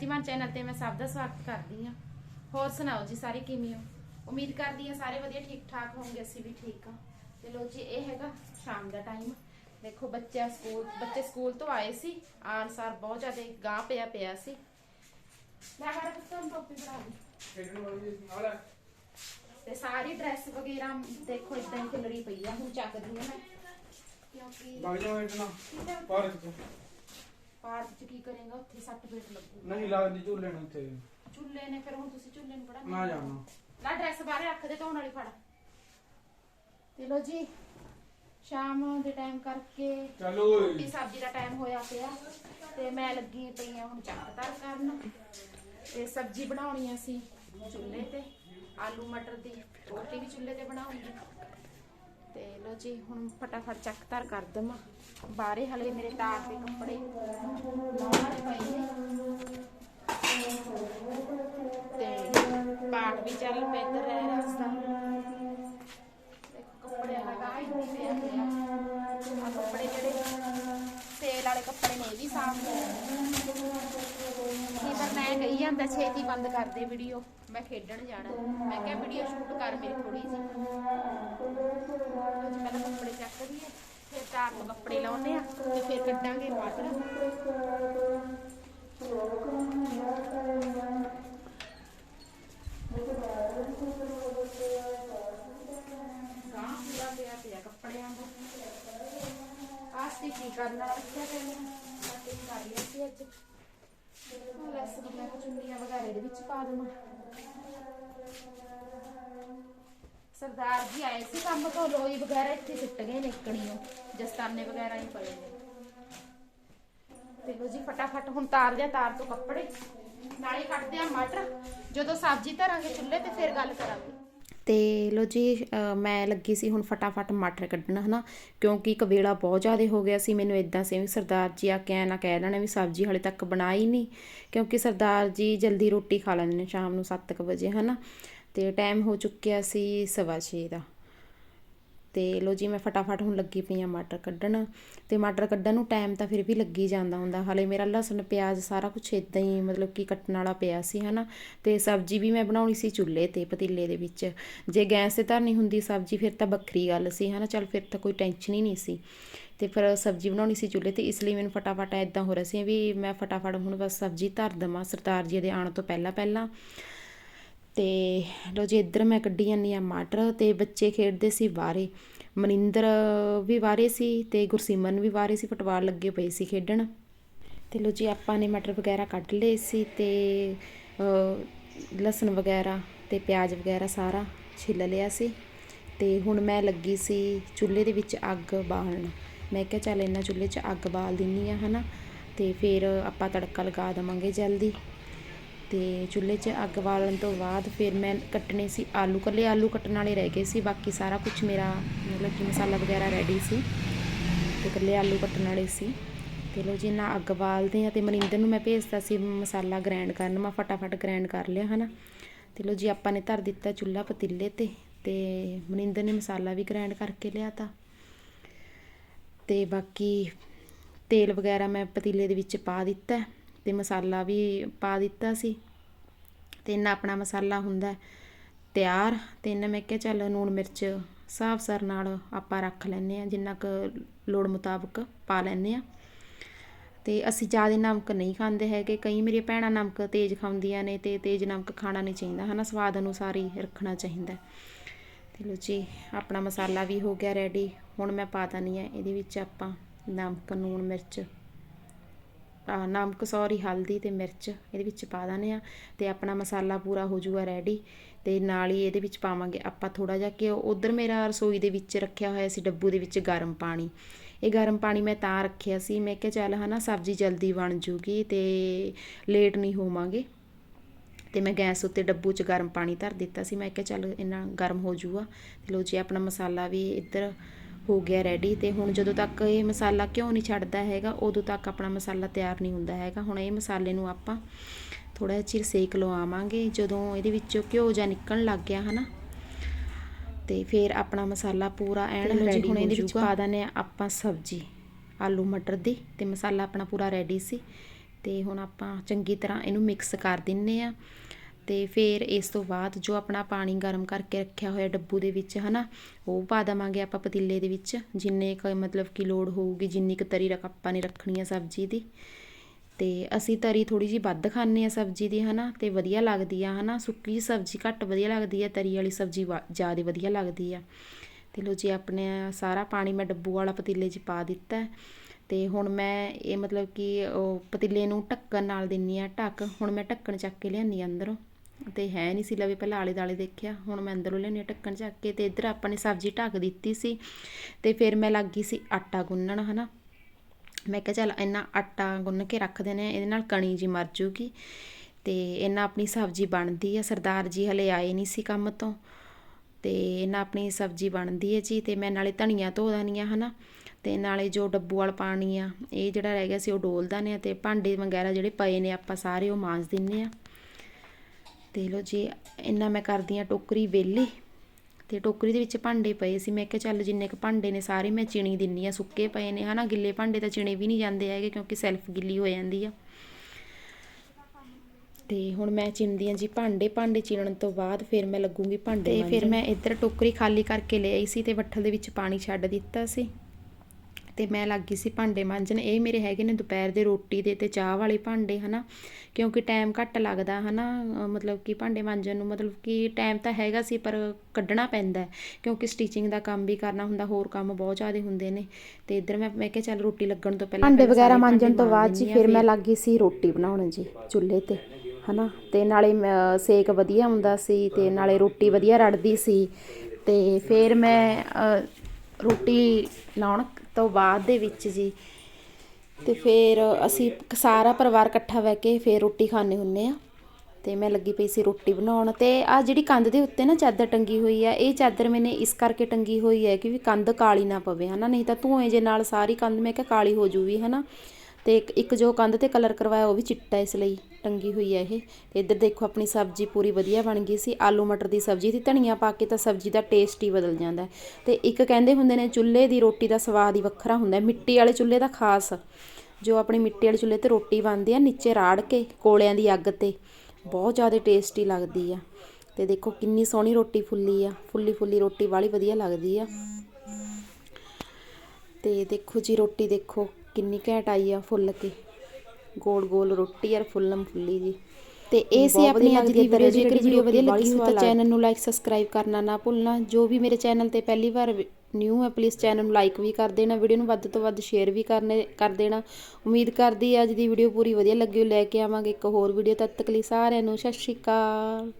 ਧਨ ਚੈਨਲ ਤੇ ਮੈਂ ਸਭ ਦਾ ਸਵਾਗਤ ਕਰਦੀ ਹਾਂ। ਹੋਰ ਸੁਣਾਓ ਜੀ ਸਾਰੇ ਕਿਵੇਂ ਹੋ? ਉਮੀਦ ਕਰਦੀ ਹਾਂ ਸਾਰੇ ਵਧੀਆ ਠੀਕ ਠਾਕ ਹੋਣਗੇ, ਅਸੀਂ ਵੀ ਠੀਕ ਹਾਂ। ਤੇ ਲੋ ਜੀ, ਇਹ ਹੈਗਾ ਸ਼ਾਮ ਦਾ ਟਾਈਮ ਦੇਖੋ ਬੱਚਾ ਸਕੂਲ, ਬੱਚੇ ਸਕੂਲ ਤੋਂ ਆਏ ਸੀ। ਆਉਣ ਬਹੁਤ ਜ਼ਿਆਦਾ ਗਾਹ ਪਿਆ ਪਿਆ ਸੀ। ਲੈ ਹਰ ਪੁੱਤਾਂ ਟੋਪੀ ਬਣਾ ਲਈ ਤੇ ਸਾਰੀ ਡਰੈਸ ਵਗੈਰਾ ਦੇਖੋ ਇਦਾਂ ਹੀ ਖਿਲਰੀ ਪਈ ਆ, ਹੁਣ ਚੱਕਦੀ ਹਾਂ ਮੈਂ। ਕਿਉਂਕਿ ਵਗ ਜਾ ਇਤਨਾ ਪਾਰਕ ਚ ਪਾਰਕ ਚ ਕੀ ਕਰੇਗਾ ਉੱਥੇ ਸੱਟ ਪੇਟ ਲੱਗੂ। ਨਹੀਂ ਲੱਗਦੀ ਝੂਲੇ ਨੂੰ ਉੱਥੇ। ਚੁੱਲ੍ਹੇ ਨੇ ਫਿਰ ਹੁਣ ਤੁਸੀਂ ਚੁੱਲ੍ਹੇ ਨੂੰ ਪੜਾ ਨਾ ਜਾਣਾ ਲਾ ਡਰੈਸ ਬਾਹਰ ਰੱਖ ਦੇ ਧੋਣ ਵਾਲੀ ਫੜ। ਤੇ ਲੋ ਜੀ ਸ਼ਾਮ ਦੇ ਟਾਈਮ ਕਰਕੇ ਚਲੋ ਰੋਟੀ ਸਬਜ਼ੀ ਦਾ ਟਾਈਮ ਹੋਇਆ ਪਿਆ। ਤੇ ਮੈਂ ਲੱਗੀ ਪਈ ਆ ਹੁਣ ਚਾਟ ਤਰ ਕਰਨ। ਤੇ ਸਬਜ਼ੀ ਬਣਾਉਣੀ ਆ ਸੀ ਚੁੱਲ੍ਹੇ ਤੇ। ਆਲੂ ਮਟਰ ਦੀ ਰੋਟੀ ਵੀ ਚੁੱਲ੍ਹੇ ਤੇ ਬਣਾਉਂਗੀ ਜੀ, ਹੁਣ ਫਟਾਫਟ ਚੱਕ ਤਰ ਕਰ ਦਵਾਂ। ਬਾਹਰੇ ਹਲੇ ਮੇਰੇ ਤਾਰ ਦੇ ਕੱਪੜੇ। ਲਾਉਣ ਪਏ ਨੇ ਤੇ ਪਾਠ ਵੀ ਚੱਲ ਪਿਆ ਇੱਧਰ ਰਹਿ ਰਸਤਾ ਕੱਪੜੇ ਲਗਾ ਹੀ ਨਹੀਂ ਪਿਆ ਆ। ਕੱਪੜੇ ਜਿਹੜੇ ਸੇਲ ਵਾਲੇ ਕੱਪੜੇ ਨੇ ਇਹ ਵੀ ਸਾਫ਼ ਨੇ ਕੀ ਕਹੀ ਜਾਂਦਾ, ਛੇਤੀ ਬੰਦ ਕਰ ਦੇ ਵੀਡੀਓ ਮੈਂ ਖੇਡਣ ਜਾਣਾ। ਮੈਂ ਕਿਹਾ ਵੀਡੀਓ ਸ਼ੂਟ ਕਰ ਮੇਰੀ ਥੋੜੀ ਜਿਹੀ। ਅੱਜ ਪਹਿਲਾਂ ਕੱਪੜੇ ਚੱਕ ਦਈਏ ਫਿਰ ਚਾਰ ਤੋਂ ਕੱਪੜੇ ਲਾਉਣੇ ਆ ਤੇ ਫਿਰ ਕੱਢਾਂਗੇ ਵਾਟਰ ਗਾਂ ਪੂਰਾ ਪਿਆ ਪਿਆ ਕੱਪੜਿਆਂ ਦਾ। ਆਸਤੀ ਕੀ ਕਰਨਾ ਰੱਖਿਆ ਤੇ ਕਟਿੰਗ ਕਰ ਲਈ ਸੀ ਅੱਜ। ਆਹ ਲੈਸ ਵਗੈਰਾ, ਚੁੰਨੀਆਂ ਵਗੈਰਾ ਇਹਦੇ ਵਿੱਚ ਪਾ ਦੇਵਾਂ। ਸਰਦਾਰ ਜੀ ਆਏ ਸੀ ਕੰਮ ਤੋਂ ਲੋਈ ਵਗੈਰਾ ਇੱਥੇ ਸੁੱਟ ਗਏ ਨੇ ਨਿਕਣੀਓ, ਜਸਤਾਨੇ ਵਗੈਰਾ ਹੀ ਪਏ ਨੇ। ਤੇ ਲੋ ਜੀ, ਫਟਾਫਟ ਹੁਣ ਤਾਰ ਲਿਆ, ਤਾਰ ਤੋਂ ਕੱਪੜੇ। ਨਾਲੇ ਕੱਟਦੇ ਆ ਮਟਰ। ਜਦੋਂ ਸਬਜ਼ੀ ਧਰਾਂਗੇ ਚੁੱਲ੍ਹੇ ਤੇ, ਫਿਰ ਗੱਲ ਕਰਾਂਗੇ। ਅਤੇ ਲਓ ਜੀ ਮੈਂ ਲੱਗੀ ਸੀ ਹੁਣ ਫਟਾਫਟ ਮਟਰ ਕੱਢਣਾ, ਹਨਾ? ਕਿਉਂਕਿ ਕਵੇਲਾ ਬਹੁਤ ਜ਼ਿਆਦਾ ਹੋ ਗਿਆ ਸੀ, ਮੈਨੂੰ ਇਦਾਂ ਸੀ ਵੀ ਸਰਦਾਰ ਜੀ ਆ ਕੇ ਐਂ ਨਾ ਕਹਿ ਦੇਣਾ ਵੀ ਸਬਜ਼ੀ ਹਲੇ ਤੱਕ ਬਣਾਈ ਨਹੀਂ, ਕਿਉਂਕਿ ਸਰਦਾਰ ਜੀ ਜਲਦੀ ਰੋਟੀ ਖਾ ਲੈਂਦੇ ਨੇ ਸ਼ਾਮ ਨੂੰ 7:00 ਵਜੇ, ਹਨਾ? ਤੇ ਟਾਈਮ ਹੋ ਚੁੱਕਿਆ ਸੀ ਸਵਾ ਛੇ ਦਾ। ਤੇ ਲੋ ਜੀ, ਮੈਂ ਫਟਾਫਟ ਹੁਣ ਲੱਗੀ ਪਈ ਆ ਮਟਰ ਕੱਢਣ। ਤੇ ਮਟਰ ਕੱਢਣ ਨੂੰ ਟਾਈਮ ਤਾਂ ਫਿਰ ਵੀ ਲੱਗੀ ਜਾਂਦਾ ਹੁੰਦਾ। ਹਲੇ ਮੇਰਾ ਲਸਣ, ਪਿਆਜ਼ ਸਾਰਾ ਕੁਝ ਇਦਾਂ ਹੀ ਮਤਲਬ ਕਿ ਕੱਟਣ ਵਾਲਾ ਪਿਆ ਸੀ, ਹਨਾ। ਤੇ ਸਬਜ਼ੀ ਵੀ ਮੈਂ ਬਣਾਉਣੀ ਸੀ ਚੁੱਲ੍ਹੇ ਤੇ, ਪਤੀਲੇ ਦੇ ਵਿੱਚ। ਜੇ ਗੈਸ ਤੇ ਧਰਨੀ ਹੁੰਦੀ ਸਬਜ਼ੀ, ਫਿਰ ਤਾਂ ਵੱਖਰੀ ਗੱਲ ਸੀ, ਹਨਾ। ਚੱਲ ਫਿਰ ਤਾਂ ਕੋਈ ਟੈਨਸ਼ਨ ਹੀ ਨਹੀਂ ਸੀ। ਤੇ ਫਿਰ ਸਬਜ਼ੀ ਬਣਾਉਣੀ ਸੀ ਚੁੱਲ੍ਹੇ ਤੇ, ਇਸ ਲਈ ਮੈਨੂੰ ਫਟਾਫਟ ਇਦਾਂ ਹੋ ਰਿਹਾ ਸੀ ਵੀ ਮੈਂ ਫਟਾਫਟ ਹੁਣ ਬਸ ਸਬਜ਼ੀ ਧਰ ਦਵਾਂ ਸਰਦਾਰ ਜੀ ਦੇ ਆਉਣ ਤੋਂ ਪਹਿਲਾਂ ਪਹਿਲਾਂ ਅਤੇ ਲਓ ਜੀ, ਇੱਧਰ ਮੈਂ ਕੱਢੀ ਜਾਂਦੀ ਹਾਂ ਮਟਰ ਅਤੇ ਬੱਚੇ ਖੇਡਦੇ ਸੀ ਬਾਹਰੇ ਮਨਿੰਦਰ ਵੀ ਬਾਹਰੇ ਸੀ ਅਤੇ ਗੁਰਸਿਮਰਨ ਵੀ ਬਾਹਰੇ ਸੀ, ਫੁੱਟਬਾਲ ਲੱਗੇ ਪਏ ਸੀ ਖੇਡਣ। ਅਤੇ ਲਓ ਜੀ, ਆਪਾਂ ਨੇ ਮਟਰ ਵਗੈਰਾ ਕੱਢ ਲਏ ਸੀ ਅਤੇ ਲਸਣ ਵਗੈਰਾ ਅਤੇ ਪਿਆਜ਼ ਵਗੈਰਾ ਸਾਰਾ ਛਿੱਲ ਲਿਆ ਸੀ। ਅਤੇ ਹੁਣ ਮੈਂ ਲੱਗੀ ਸੀ ਚੁੱਲ੍ਹੇ ਦੇ ਵਿੱਚ ਅੱਗ ਬਾਲਣ। ਮੈਂ ਕਿਹਾ ਚੱਲ ਇਹਨਾਂ ਚੁੱਲ੍ਹੇ 'ਚ ਅੱਗ ਬਾਲ ਦਿੰਨੀ ਆ, ਹਨਾ। ਅਤੇ ਫਿਰ ਆਪਾਂ ਤੜਕਾ ਲਗਾ ਦਵਾਂਗੇ ਜਲਦੀ। ਅਤੇ ਚੁੱਲ੍ਹੇ 'ਚ ਅੱਗ ਬਾਲਣ ਤੋਂ ਬਾਅਦ ਫਿਰ ਮੈਂ ਕੱਟਣੇ ਸੀ ਆਲੂ, ਇਕੱਲੇ ਆਲੂ ਕੱਟਣ ਵਾਲੇ ਰਹਿ ਗਏ ਸੀ, ਬਾਕੀ ਸਾਰਾ ਕੁਝ ਮੇਰਾ ਮਤਲਬ ਕਿ ਮਸਾਲਾ ਵਗੈਰਾ ਰੈਡੀ ਸੀ ਤੇ ਇਕੱਲੇ ਆਲੂ ਕੱਟਣ ਵਾਲੇ ਸੀ। ਤੇ ਲੋ ਜੀ ਨਾ ਅੱਗ ਬਾਲਦੇ ਆ ਤੇ ਮਨਿੰਦਰ ਨੂੰ ਮੈਂ ਭੇਜਤਾ ਸੀ ਮਸਾਲਾ ਗ੍ਰਾਈਂਡ ਕਰਨ ਮੈਂ ਫਟਾਫਟ ਗ੍ਰਾਈਂਡ ਕਰ ਲਿਆ, ਹਨਾ। ਤੇ ਲੋ ਜੀ, ਆਪਾਂ ਨੇ ਧਰ ਦਿੱਤਾ ਚੁੱਲ੍ਹਾ ਪਤੀਲੇ ਤੇ ਤੇ ਮਨਿੰਦਰ ਨੇ ਮਸਾਲਾ ਵੀ ਗ੍ਰਾਈਂਡ ਕਰਕੇ ਲਿਆ ਤਾ ਤੇ ਬਾਕੀ ਤੇਲ ਵਗੈਰਾ ਮੈਂ ਪਤੀਲੇ ਦੇ ਵਿੱਚ ਪਾ ਦਿੱਤਾ। ਅਤੇ ਮਸਾਲਾ ਵੀ ਪਾ ਦਿੱਤਾ ਸੀ। ਅਤੇ ਇੰਨਾ ਆਪਣਾ ਮਸਾਲਾ ਹੁੰਦਾ ਤਿਆਰ। ਅਤੇ ਇਹਨਾਂ ਮੈਂ ਕਿਹਾ ਚੱਲ ਲੂਣ ਮਿਰਚ ਹਿਸਾਬ ਸਰ ਨਾਲ ਆਪਾਂ ਰੱਖ ਲੈਂਦੇ ਆ ਜਿੰਨਾ ਕੁ ਲੋੜ ਮੁਤਾਬਕ ਪਾ ਲੈਂਦੇ ਆ ਤੇ ਅਸੀਂ ਜ਼ਿਆਦਾ ਨਮਕ ਨਹੀਂ ਖਾਂਦੇ ਹੈਗੇ। ਕਈ ਮੇਰੀਆਂ ਭੈਣਾਂ ਨਮਕ ਤੇਜ਼ ਖਾਂਦੀਆਂ ਨੇ ਤੇ ਤੇਜ਼ ਨਮਕ ਖਾਣਾ ਨਹੀਂ ਚਾਹੀਦਾ, ਹਨਾ? ਸਵਾਦ ਅਨੁਸਾਰ ਹੀ ਰੱਖਣਾ ਚਾਹੀਦਾ ਤੇ ਲੋ ਜੀ, ਆਪਣਾ ਮਸਾਲਾ ਵੀ ਹੋ ਗਿਆ ਰੈਡੀ ਹੁਣ ਮੈਂ ਪਾ ਦਨੀ ਆ ਇਹਦੇ ਵਿੱਚ ਆਪਾਂ ਨਮਕ, ਨੂਣ ਮਿਰਚ ਨਮਕ, ਸੌਰੀ, ਹਲਦੀ ਤੇ ਮਿਰਚ ਇਹਦੇ ਵਿੱਚ ਪਾ ਦਾਨੇ ਆ ਤੇ ਆਪਣਾ ਮਸਾਲਾ ਪੂਰਾ ਹੋ ਜਾਊਗਾ ਰੈਡੀ ਤੇ ਨਾਲ ਹੀ ਇਹਦੇ ਵਿੱਚ ਪਾਵਾਂਗੇ ਆਪਾਂ ਥੋੜਾ ਜਿਹਾ ਕਿ ਉਧਰ ਮੇਰਾ ਰਸੋਈ ਦੇ ਵਿੱਚ ਰੱਖਿਆ ਹੋਇਆ ਸੀ ਡੱਬੂ ਦੇ ਵਿੱਚ ਗਰਮ ਪਾਣੀ। ਇਹ ਗਰਮ ਪਾਣੀ ਮੈਂ ਤਾਂ ਰੱਖਿਆ ਸੀ। ਮੈਂ ਕਿਹਾ ਚੱਲ ਹਨਾ, ਸਬਜ਼ੀ ਜਲਦੀ ਬਣ ਜੂਗੀ ਤੇ ਲੇਟ ਨਹੀਂ ਹੋਵਾਂਗੇ। ਤੇ ਮੈਂ ਗੈਸ ਉੱਤੇ ਡੱਬੂ 'ਚ ਗਰਮ ਪਾਣੀ ਧਰ ਦਿੱਤਾ ਸੀ। ਮੈਂ ਕਿਹਾ ਚੱਲ ਇਹਨਾਂ ਗਰਮ ਹੋ ਜੂਗਾ ਤੇ ਲੋ ਜੀ, ਆਪਣਾ ਮਸਾਲਾ ਵੀ ਇੱਧਰ ਹੋ ਗਿਆ ਰੈਡੀ ਤੇ ਹੁਣ ਜਦੋਂ ਤੱਕ ਇਹ ਮਸਾਲਾ ਕਿਉਂ ਨਹੀਂ ਛੱਡਦਾ ਹੈਗਾ ਉਦੋਂ ਤੱਕ ਆਪਣਾ ਮਸਾਲਾ ਤਿਆਰ ਨਹੀਂ ਹੁੰਦਾ ਹੈਗਾ। ਹੁਣ ਇਹ ਮਸਾਲੇ ਨੂੰ ਆਪਾਂ ਥੋੜਾ ਜਿਹਾ ਚਿਰ ਸੇਕ ਲਵਾਵਾਂਗੇ ਜਦੋਂ ਇਹਦੇ ਵਿੱਚੋਂ ਘਿਓ ਜਾਂ ਨਿਕਲਣ ਲੱਗ ਗਿਆ ਹਨਾ। ਤੇ ਫਿਰ ਆਪਣਾ ਮਸਾਲਾ ਪੂਰਾ ਐਨ ਰੈਡੀ ਹੁਣ ਇਹਦੇ ਵਿੱਚ ਪਾ ਦਾਨੇ ਆਪਾਂ ਸਬਜ਼ੀ ਆਲੂ ਮਟਰ ਦੀ ਤੇ ਮਸਾਲਾ ਆਪਣਾ ਪੂਰਾ ਰੈਡੀ ਸੀ। ਤੇ ਹੁਣ ਆਪਾਂ ਚੰਗੀ ਤਰ੍ਹਾਂ ਇਹਨੂੰ ਮਿਕਸ ਕਰ ਦਿੰਨੇ ਆ ਤੇ ਫਿਰ ਇਸ ਤੋਂ ਬਾਅਦ ਜੋ ਆਪਣਾ ਪਾਣੀ ਗਰਮ ਕਰਕੇ ਰੱਖਿਆ ਹੋਇਆ ਡੱਬੂ ਦੇ ਵਿੱਚ, ਹਨਾ, ਉਹ ਪਾ ਦੇਵਾਂਗੇ ਆਪਾਂ ਪਤੀਲੇ ਦੇ ਵਿੱਚ, ਜਿੰਨੇ ਕ ਮਤਲਬ ਕਿ ਲੋੜ ਹੋਊਗੀ, ਜਿੰਨੀ ਕੁ ਤਰੀ ਰੱਖ ਆਪਾਂ ਨੇ ਰੱਖਣੀ ਆ ਸਬਜ਼ੀ ਦੀ। ਤੇ ਅਸੀਂ ਤਰੀ ਥੋੜੀ ਜੀ ਵੱਧ ਖਾਂਦੇ ਆ ਸਬਜ਼ੀ ਦੀ, ਹਨਾ, ਤੇ ਵਧੀਆ ਲੱਗਦੀ ਆ, ਹਨਾ, ਸੁੱਕੀ ਸਬਜ਼ੀ ਘੱਟ ਵਧੀਆ ਲੱਗਦੀ ਆ, ਤਰੀ ਵਾਲੀ ਸਬਜ਼ੀ ਜ਼ਿਆਦਾ ਵਧੀਆ ਲੱਗਦੀ ਆ। ਤੇ ਲੋ ਜੀ, ਆਪਣੇ ਸਾਰਾ ਪਾਣੀ ਮੈਂ ਡੱਬੂ ਵਾਲਾ ਪਤੀਲੇ 'ਚ ਪਾ ਦਿੱਤਾ। ਹੈ। ਤੇ ਹੁਣ ਮੈਂ ਇਹ ਮਤਲਬ ਕਿ ਪਤੀਲੇ ਨੂੰ ਢੱਕਣ ਨਾਲ ਦਿੰਨੀ ਆ ਢੱਕ, ਹੁਣ ਮੈਂ ਢੱਕਣ ਚੱਕ ਕੇ ਲਿਆਨੀ ਆ ਅੰਦਰੋਂ। ਤੇ ਹੈ ਨਹੀਂ ਸੀ, ਲਵੇ ਪਹਿਲਾਂ ਆਲੇ ਦਾਲੇ ਦੇਖਿਆ। ਹੁਣ ਮੈਂ ਅੰਦਰੋਂ ਲਿਆਨੀ ਆ ਢੱਕਣ ਚੱਕ ਕੇ ਤੇ ਇੱਧਰ ਆਪਾਂ ਨੇ ਸਬਜ਼ੀ ਢੱਕ ਦਿੱਤੀ ਸੀ ਤੇ ਫਿਰ ਮੈਂ ਲੱਗੀ ਸੀ ਆਟਾ ਗੁੰਨਣ, ਹਨਾ। ਮੈਂ ਕਿਹਾ ਚੱਲ ਇੰਨਾ ਆਟਾ ਗੁੰਨ ਕੇ ਰੱਖ ਦੇਣੇ ਇਹਦੇ ਨਾਲ ਕਣੀ ਜੀ ਮਰ ਜੂਗੀ। ਤੇ ਇਹਨਾਂ ਆਪਣੀ ਸਬਜ਼ੀ ਬਣਦੀ ਆ, ਸਰਦਾਰ ਜੀ ਹਲੇ ਆਏ ਨਹੀਂ ਸੀ ਕੰਮ ਤੋਂ। ਤੇ ਇਹਨਾਂ ਆਪਣੀ ਸਬਜ਼ੀ ਬਣਦੀ ਹੈ ਜੀ, ਤੇ ਮੈਂ ਨਾਲੇ ਧਨੀਆ ਧੋ ਦਾਨੀ ਆ ਹਨਾ। ਤੇ ਨਾਲੇ ਜੋ ਡੱਬੂ ਵਾਲ ਪਾਣੀ ਆ, ਇਹ ਜਿਹੜਾ ਰਹਿ ਗਿਆ ਸੀ ਉਹ ਡੋਲ ਦਾਨੇ ਆ ਤੇ ਭਾਂਡੇ ਵਗੈਰਾ ਜਿਹੜੇ ਪਏ ਨੇ ਆਪਾਂ ਸਾਰੇ ਉਹ ਮਾਂਜ ਦਿੰਨੇ ਆ। ਤੇ ਲੋ ਜੀ ਇੰਨਾ ਮੈਂ ਕਰਦੀ ਆ ਟੋਕਰੀ ਵੇਲੀ ਤੇ ਟੋਕਰੀ ਦੇ ਵਿੱਚ ਭਾਂਡੇ ਪਏ ਸੀ। ਮੈਂ ਕਿਹਾ ਚੱਲ ਜਿੰਨੇ ਕ ਭਾਂਡੇ ਨੇ ਸਾਰੇ ਮੈਂ ਚਿਣੀ ਦਿੰਨੀ ਆ ਸੁੱਕੇ ਪਏ ਨੇ ਹਨਾ? ਗਿੱਲੇ ਭਾਂਡੇ ਤਾਂ ਚਿਣੇ ਵੀ ਨਹੀਂ ਜਾਂਦੇ ਹੈਗੇ ਕਿਉਂਕਿ ਸੈਲਫ ਗਿੱਲੀ ਹੋ ਜਾਂਦੀ ਆ। ਤੇ ਹੁਣ ਮੈਂ ਚਿਣਦੀ ਆ ਜੀ ਭਾਂਡੇ ਭਾਂਡੇ ਚਿਣਨ ਤੋਂ ਬਾਅਦ ਫਿਰ ਮੈਂ ਲੱਗੂਗੀ ਭਾਂਡੇ ਤੇ ਫਿਰ ਮੈਂ ਇੱਧਰ ਟੋਕਰੀ ਖਾਲੀ ਕਰਕੇ ਲੈ ਆਈ ਸੀ ਤੇ ਵੱਠਲ ਦੇ ਵਿੱਚ ਪਾਣੀ ਛੱਡ ਦਿੱਤਾ ਸੀ। ਤੇ ਮੈਂ ਲੱਗ ਗਈ ਸੀ ਭਾਂਡੇ ਮਾਂਜਣ। ਇਹ ਮੇਰੇ ਹੈਗੇ ਨੇ ਦੁਪਹਿਰ ਦੇ ਰੋਟੀ ਦੇ ਤੇ ਚਾਹ ਵਾਲੇ ਭਾਂਡੇ ਹਨਾ? ਕਿਉਂਕਿ ਟਾਈਮ ਘੱਟ ਲੱਗਦਾ ਹਨਾ? ਮਤਲਬ ਕਿ ਭਾਂਡੇ ਮਾਂਜਣ ਨੂੰ ਮਤਲਬ ਕਿ ਟਾਈਮ ਤਾਂ ਹੈਗਾ ਸੀ ਪਰ ਕੱਢਣਾ ਪੈਂਦਾ ਕਿਉਂਕਿ ਸਟਿਚਿੰਗ ਦਾ ਕੰਮ ਵੀ ਕਰਨਾ ਹੁੰਦਾ ਹੋਰ ਕੰਮ ਬਹੁਤ ਜ਼ਿਆਦਾ ਹੁੰਦੇ ਨੇ। ਤੇ ਇੱਧਰ ਮੈਂ ਮੈਂ ਕਿਹਾ ਚੱਲ ਰੋਟੀ ਲੱਗਣ ਤੋਂ ਪਹਿਲਾਂ ਭਾਂਡੇ ਵਗੈਰਾ ਮਾਂਜਣ ਤੋਂ ਬਾਅਦ ਜੀ ਫਿਰ ਮੈਂ ਲੱਗ ਗਈ ਸੀ ਰੋਟੀ ਬਣਾਉਣ ਜੀ ਚੁੱਲ੍ਹੇ ਤੇ ਹਨਾ? ਤੇ ਨਾਲੇ ਸੇਕ ਵਧੀਆ ਹੁੰਦਾ ਸੀ ਤੇ ਨਾਲੇ ਰੋਟੀ ਵਧੀਆ ਰੜਦੀ ਸੀ। ਤੇ ਫਿਰ ਮੈਂ ਰੋਟੀ ਲਾਉਣ ਤੋਂ ਬਾਅਦ ਦੇ ਵਿੱਚ ਜੀ। ਅਤੇ ਫਿਰ ਅਸੀਂ ਸਾਰਾ ਪਰਿਵਾਰ ਇਕੱਠਾ ਬਹਿ ਕੇ ਫਿਰ ਰੋਟੀ ਖਾਂਦੇ ਹੁੰਦੇ ਆ। ਤੇ ਮੈਂ ਲੱਗੀ ਪਈ ਸੀ ਰੋਟੀ ਬਣਾਉਣ ਤੇ ਆ ਜਿਹੜੀ ਕੰਧ ਦੇ ਉੱਤੇ ਨਾ ਚਾਦਰ ਟੰਗੀ ਹੋਈ ਆ, ਇਹ ਚਾਦਰ ਮੈਨੇ ਇਸ ਕਰਕੇ ਟੰਗੀ ਹੋਈ ਹੈ ਕਿ ਵੀ ਕੰਧ ਕਾਲੀ ਨਾ ਪਵੇ, ਹਨਾ? ਨਹੀਂ ਤਾਂ ਧੂਏ ਜੇ ਨਾਲ ਸਾਰੀ ਕੰਧ, ਮੈਂ ਕਿਹਾ ਕਾਲੀ ਹੋ ਜੂਗੀ, ਹਨਾ? ਤੇ ਇੱਕ ਜੋ ਕੰਧ ਤੇ ਕਲਰ ਕਰਵਾਇਆ, ਉਹ ਵੀ ਚਿੱਟਾ ਇਸ ਲਈ। ਟੰਗੀ ਹੋਈ ਹੈ ਇਹ। ਤੇ ਇੱਧਰ ਦੇਖੋ, ਆਪਣੀ ਸਬਜ਼ੀ ਪੂਰੀ ਵਧੀਆ ਬਣ ਗਈ ਸੀ। ਆਲੂ ਮਟਰ ਦੀ ਸਬਜ਼ੀ ਤੇ ਧਨੀਆ ਪਾ ਕੇ ਤਾਂ ਸਬਜ਼ੀ ਦਾ ਟੇਸਟ ਹੀ ਬਦਲ ਜਾਂਦਾ ਹੈ। ਤੇ ਇੱਕ ਕਹਿੰਦੇ ਹੁੰਦੇ ਨੇ, ਚੁੱਲ੍ਹੇ ਦੀ ਰੋਟੀ ਦਾ ਸਵਾਦ ਹੀ ਵੱਖਰਾ ਹੁੰਦਾ ਮਿੱਟੀ ਵਾਲੇ ਚੁੱਲ੍ਹੇ ਦਾ ਖਾਸ, ਜੋ ਆਪਣੀ ਮਿੱਟੀ ਵਾਲੇ ਚੁੱਲ੍ਹੇ ਤੇ ਰੋਟੀ ਬਣਦੀ ਆ, ਨੀਚੇ ਰਾੜ ਕੇ, ਕੋਲਿਆਂ ਦੀ ਅੱਗ ਤੇ। ਬਹੁਤ ਜ਼ਿਆਦਾ ਟੇਸਟੀ ਲੱਗਦੀ ਆ। ਤੇ ਦੇਖੋ, ਕਿੰਨੀ ਸੋਹਣੀ ਰੋਟੀ ਫੁੱਲੀ ਆ। ਫੁੱਲੀ ਫੁੱਲੀ ਰੋਟੀ ਵਾਲੀ ਵਧੀਆ ਲੱਗਦੀ ਆ। ਤੇ ਦੇਖੋ ਜੀ, ਰੋਟੀ ਦੇਖੋ, ਕਿੰਨੀ ਘੈਂਟ ਆਈ ਆ ਫੁੱਲ ਕੇ। ਗੋਲ ਗੋਲ ਰੋਟੀ ਯਾਰ ਫੁੱਲਮ ਫੁੱਲੀ ਜੀ। ਤੇ ਇਹ ਸੀ ਆਪਣੀ ਅੱਜ ਦੀ ਵੀਡੀਓ ਜੇਕਰ ਵੀਡੀਓ ਵਧੀਆ ਲੱਗੀ ਤਾਂ ਚੈਨਲ ਨੂੰ ਲਾਈਕ ਸਬਸਕ੍ਰਾਈਬ ਕਰਨਾ ਨਾ ਭੁੱਲਣਾ। ਜੋ ਵੀ ਮੇਰੇ ਚੈਨਲ ਤੇ ਪਹਿਲੀ ਵਾਰ ਨਿਊ ਹੈ ਪਲੀਜ਼ ਚੈਨਲ ਨੂੰ ਲਾਈਕ ਵੀ ਕਰ ਦੇਣਾ ਵੀਡੀਓ ਨੂੰ ਵੱਧ ਤੋਂ ਵੱਧ ਸ਼ੇਅਰ ਵੀ ਕਰਨੇ ਕਰ ਦੇਣਾ। ਉਮੀਦ ਕਰਦੀ ਅੱਜ ਦੀ ਵੀਡੀਓ ਪੂਰੀ ਵਧੀਆ ਲੱਗੀ ਲੈ ਕੇ ਆਵਾਂਗੇ ਇੱਕ ਹੋਰ ਵੀਡੀਓ ਤਦ ਤੱਕ ਲਈ ਸਾਰਿਆਂ ਨੂੰ ਸਤਿ ਸ਼੍ਰੀ ਅਕਾਲ।